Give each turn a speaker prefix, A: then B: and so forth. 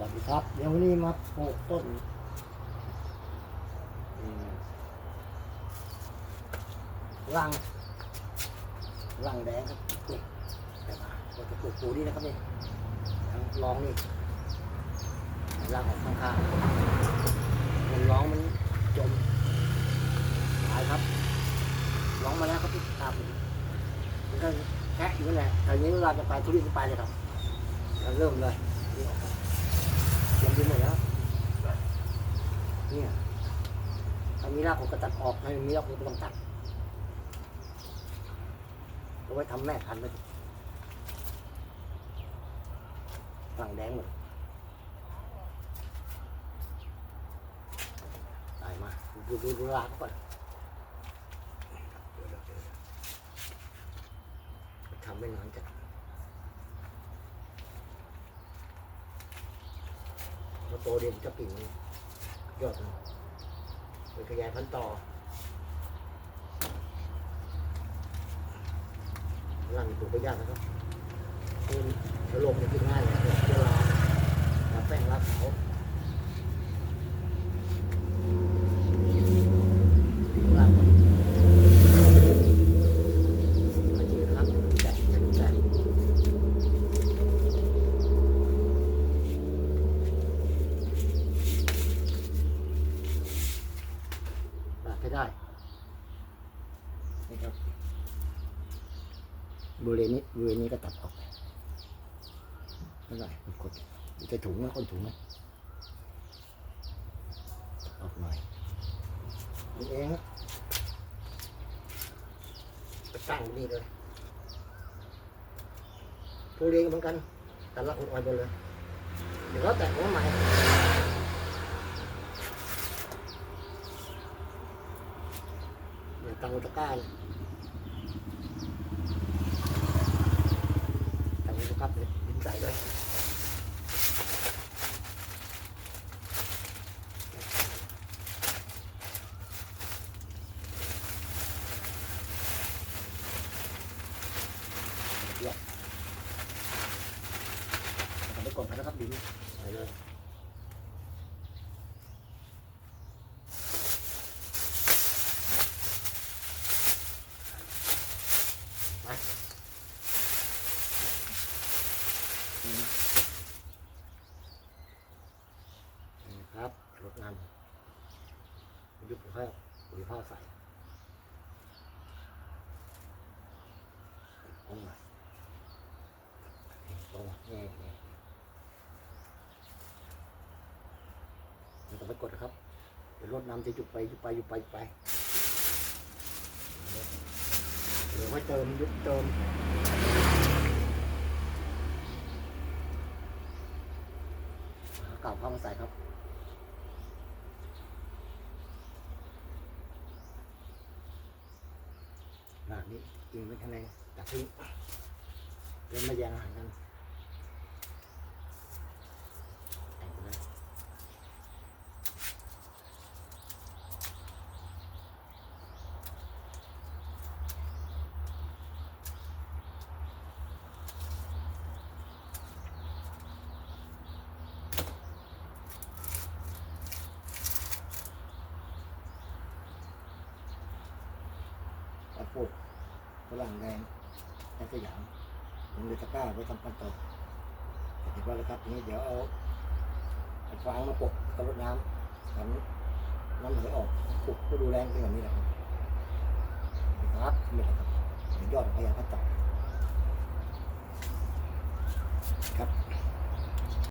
A: วัสดีครับ เดี๋ยววันนี้มาปลูกต้นรังรังแดงครับนี่แต่มาเราจะปลูกปูนี่นะครับนี่ทั้งร้องนี่รังออกข้างๆมันร้องมันจมตายครับร้องมาแล้วครับที่ตามผมมันก็แค่อยู่นั่นแหละตอนนี้เราจะไปทุเรียนไปเลยครับเราเริ่มเลยนี่ออกมา เตรียมดินหมดแล้วเนี่ยถ้า มีรากผมก็ตัดออกไม่มีรากผมก็ต้องตัดเอาไว้ทำแม่พันธุ์ไปฝั่งแดงหมดตายมาดูดูดูรากก่อนทำไม่นานจัดพอโตเด่นจะปิ่งยอดมัน ไปขยายพันธุ์ต่อหลังปลูกไปยากนะครับคือสลบมันขึ้นง่ายเลยเวลาลาแป้งลาเขาลาก่อนมาจีนะครับแจกแจกแจก ตัดให้ ได้นี่ครับบริเวณนี้บริเวณนี้ก็ตัดออกไม่ได้มันกดมันจะถุงนะก้นถุงนะออกหน่อยนี่เองครับก็ตั้งนี่เลยทุเรียนเหมือนกันแต่ละคนอ่อนไปเลยเดี๋ยวเราแตะหัวใหม่ เดี๋ยวตังตะกร้าเลยตังตะกร้าเลยดิ้นใส่เลยเดี๋ยวทำไปก่อนนะครับดินใส่เลย นี่นะนี่นะค รถน้ำยุบข้าวปุ๋ยผ้าใส่ตรงไหนตรงนี่นี่ไม่ต้องไปกดครับเดี๋ยวรถน้ำจะยุบไปยุบไปยุบไปไปเดี๋ยวไว้เติมยุบเติมกลับเข้ามาใส่ครับหลัก นี้กินไว้ข้างในตัดทิ้งเล่นมาแย่งอาหารกันตัด ฝรั่งแดงแค่สยามผมเลยตะกร้าไว้ทำกันต่อแต่ที่ว่าแล้วครับทีนี้เดี๋ยวเอาฟางมาปกกับรดน้ำทำน้ำไหลออกปลูกก็ดูแลเป็นแบบนี้แหละครับนะครับนี่แหละครับยอดพยายามพัดต่อ